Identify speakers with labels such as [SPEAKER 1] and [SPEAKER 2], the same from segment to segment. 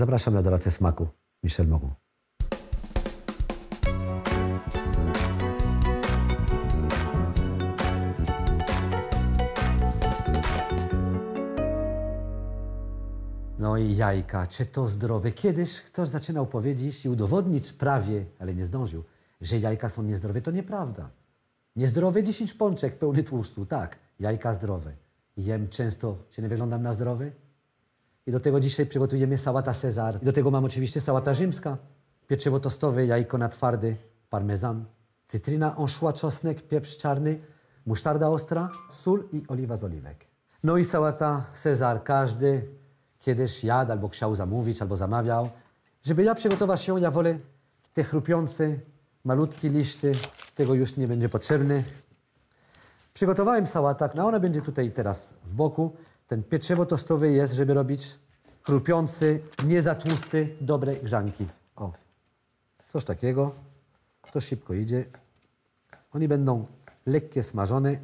[SPEAKER 1] Zapraszam na doradzę smaku. Michel Mogu. No i jajka, czy to zdrowe? Kiedyś ktoś zaczynał powiedzieć i udowodnić prawie, ale nie zdążył, że jajka są niezdrowe. To nieprawda. Niezdrowe 10 pączek pełny tłustu, tak. Jajka zdrowe. Jem często, czy nie wyglądam na zdrowy? I do tego dzisiaj przygotujemy sałata Cezar. I do tego mam oczywiście sałata rzymska, pieczywo tostowe, jajko na twardy, parmezan, cytryna, anchois, czosnek, pieprz czarny, musztarda ostra, sól i oliwa z oliwek. No i sałata Cezar. Każdy kiedyś jadł albo chciał zamówić, albo zamawiał. Żeby ja przygotować ją, ja wolę te chrupiące, malutkie liście. Tego już nie będzie potrzebny. Przygotowałem sałatak, no ona będzie tutaj teraz w boku. Ten pieczywo tostowe jest, żeby robić chrupiący, nie za tłusty, dobre grzanki. O, coś takiego. To szybko idzie. Oni będą lekkie smażone,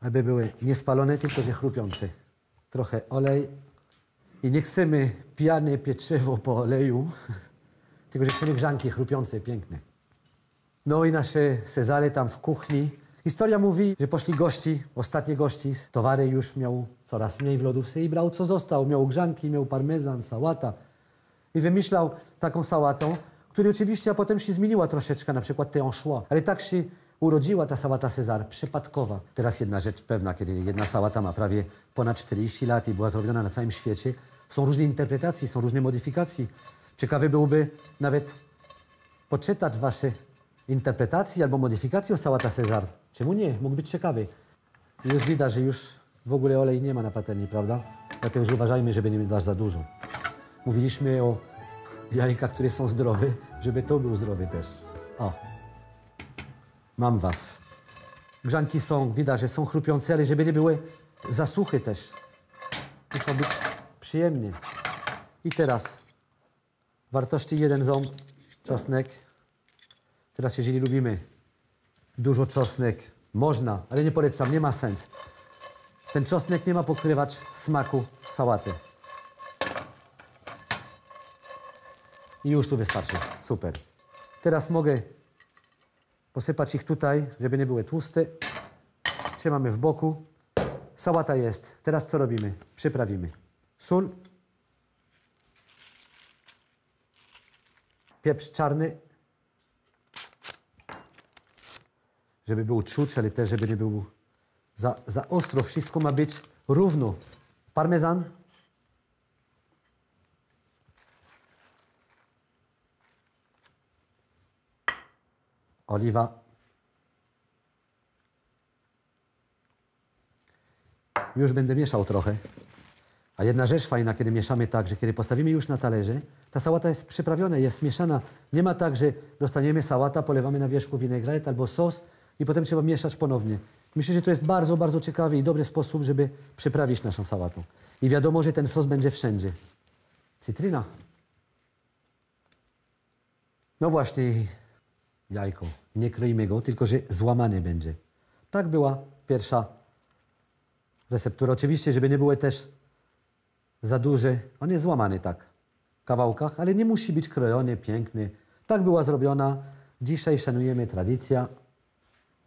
[SPEAKER 1] aby były niespalone, tylko że chrupiące. Trochę olej. I nie chcemy pijane pieczywo po oleju, tylko że chcemy grzanki chrupiące, piękne. No i nasze Cezary tam w kuchni. Historia mówi, że poszli gości, ostatnie gości, towary już miał coraz mniej w lodówce i brał co został. Miał grzanki, miał parmezan, sałata. I wymyślał taką sałatą, która oczywiście potem się zmieniła troszeczkę, na przykład te anchois. Ale tak się urodziła ta sałata Cezar, przypadkowa. Teraz jedna rzecz pewna, kiedy jedna sałata ma prawie ponad 40 lat i była zrobiona na całym świecie, są różne interpretacje, są różne modyfikacje. Ciekawe byłoby nawet poczytać wasze interpretacje albo modyfikacje o sałata Cezar. Czemu nie? Mógł być ciekawy. Już widać, że już w ogóle olej nie ma na patelni, prawda? Dlatego, że uważajmy, żeby nie dać za dużo. Mówiliśmy o jajkach, które są zdrowe, żeby to był zdrowy też. O, mam was. Grzanki są, widać, że są chrupiące, ale żeby nie były za suche też. Muszą być przyjemnie. I teraz wartości jeden ząb, czosnek. Teraz jeżeli lubimy dużo czosnek, można, ale nie polecam, nie ma sens. Ten czosnek nie ma pokrywać smaku sałaty. I już tu wystarczy. Super. Teraz mogę posypać ich tutaj, żeby nie były tłuste. Trzymamy w boku. Sałata jest. Teraz co robimy? Przyprawimy. Sól. Pieprz czarny. Żeby był czuć, ale też żeby nie był za, za ostro. Wszystko ma być równo. Parmezan. oliwa. Już będę mieszał trochę. A jedna rzecz fajna, kiedy mieszamy tak, że kiedy postawimy już na talerze, ta sałata jest przyprawiona, jest mieszana. Nie ma tak, że dostaniemy sałata, polewamy na wierzchu winegret albo sos i potem trzeba mieszać ponownie. Myślę, że to jest bardzo, bardzo ciekawy i dobry sposób, żeby przyprawić naszą sałatą. I wiadomo, że ten sos będzie wszędzie. Cytryna. No właśnie, jajko. Nie kroimy go, tylko że złamany będzie. Tak była pierwsza receptura. Oczywiście, żeby nie były też za duże. On jest złamany tak w kawałkach, ale nie musi być krojony, piękny. Tak była zrobiona. Dzisiaj szanujemy tradycja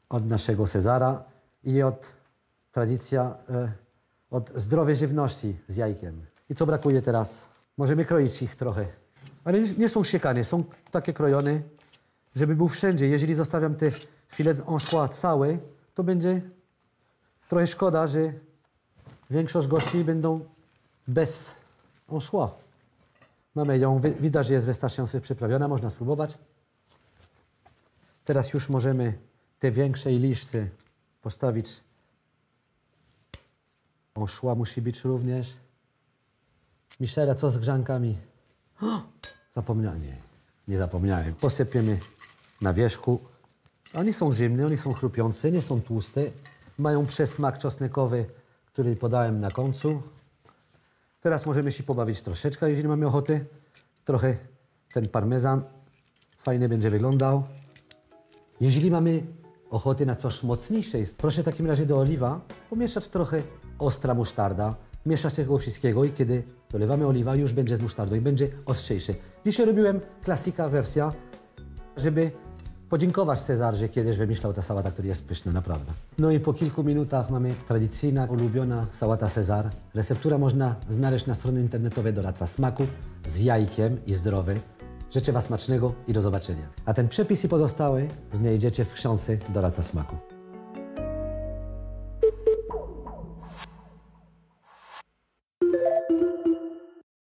[SPEAKER 1] od naszego Cezara i od tradycja e, od zdrowej żywności z jajkiem. I co brakuje teraz? Możemy kroić ich trochę. Ale nie, są siekane, są takie krojone, żeby był wszędzie. Jeżeli zostawiam te filet anchois całe, to będzie trochę szkoda, że większość gości będą bez anchois. Mamy ją, wi- widać, że jest wystarczająco przyprawiona, można spróbować. Teraz już możemy te większe liście postawić. Anchois musi być również. Michela, co z grzankami? O, zapomniałem. Nie, nie zapomniałem. Posypiemy na wierzchu. Oni są zimne, oni są chrupiące, nie są tłuste. Mają przesmak czosnkowy, który podałem na końcu. Teraz możemy się pobawić troszeczkę, jeżeli mamy ochotę. Trochę ten parmezan fajnie będzie wyglądał. Jeżeli mamy ochotę na coś mocniejsze, proszę w takim razie do oliwa pomieszać trochę ostra musztarda, mieszać tego wszystkiego i kiedy Dolewamy oliwa, już będzie z musztardą i będzie ostrzejszy. Dzisiaj robiłem klasika wersja, żeby podziękować Cezar, że kiedyś wymyślał ta sałata, która jest pyszna, naprawdę. No i po kilku minutach mamy tradycyjna, ulubiona sałata Cezar. Receptura można znaleźć na stronie internetowej Doradca Smaku z jajkiem i zdrowy. Życzę Was smacznego i do zobaczenia. A ten przepis i pozostałe znajdziecie w książce Doradca Smaku.